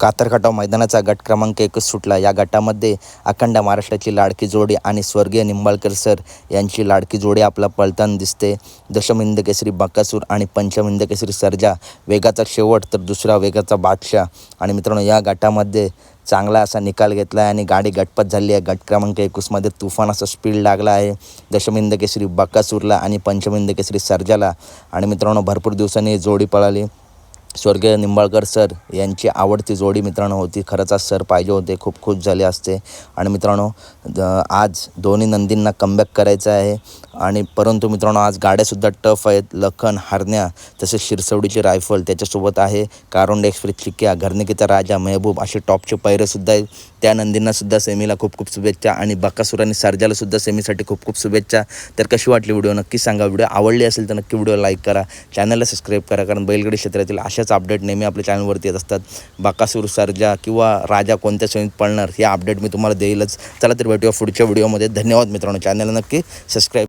कातरखटाव मैदानाचा गट क्रमांक एकच सुटला. या गटामध्ये अखंड महाराष्ट्राची लाडकी जोडी आणि स्वर्गीय निंबाळकर सर यांची लाडकी जोडी आपला पळताना दिसते. दशमिंद केसरी बकासूर आणि पंचमिंद केसरी सर्जा वेगाचा शेवट तर दुसरा वेगाचा बादशाह. आणि मित्रांनो या गटामध्ये चांगला असा निकाल घेतला आहे आणि गाडी गटपत झाली आहे. गट क्रमांक एकवीसमध्ये तुफान असा स्पीड लागला आहे. दशमिंद केसरी बकासूरला आणि पंचमिंद केसरी सर्जाला. आणि मित्रांनो भरपूर दिवसांनी जोडी पळाली. स्वर्गीय निंबाळकर सर यांची आवडती जोडी मित्रांनो होती. खरंच आज सर पाहिजे होते. खूप खुश झाले असते. आणि मित्रांनो आज दोन्ही नंदींना कमबॅक करायचं आहे. आणि परंतु मित्रांनो आज गाड्यासुद्धा टफ आहेत. लखन हरण्या तसेच शिरसवडीची रायफल त्याच्यासोबत आहे. कारोंड एक्सप्रेस चिक्क्या घरनिकीचा राजा मेहबूब असे टॉपचे पैरेसुद्धा आहेत. त्या नंदींनासुद्धा सेमीला खूप खूप शुभेच्छा आणि बकासूर आणि सर्जालासुद्धा सेमीसाठी खूप खूप शुभेच्छा. तर कशी वाटली व्हिडिओ? नक्की सांगा. व्हिडिओ आवडली असेल तर नक्की व्हिडिओ लाईक करा. चॅनलला सबस्क्राईब करा कारण बैलगडी क्षेत्रातील अशाच अपडेट नेहमी आपल्या चॅनलवरती येत असतात. बाकासूर सर्जा किंवा राजा कोणत्या सेमीत पळणार हे अपडेट मी तुम्हाला देईलच. चला तर भेटूया पुढच्या व्हिडिओमध्ये. धन्यवाद मित्रांनो. चॅनलला नक्की सबस्क्राईब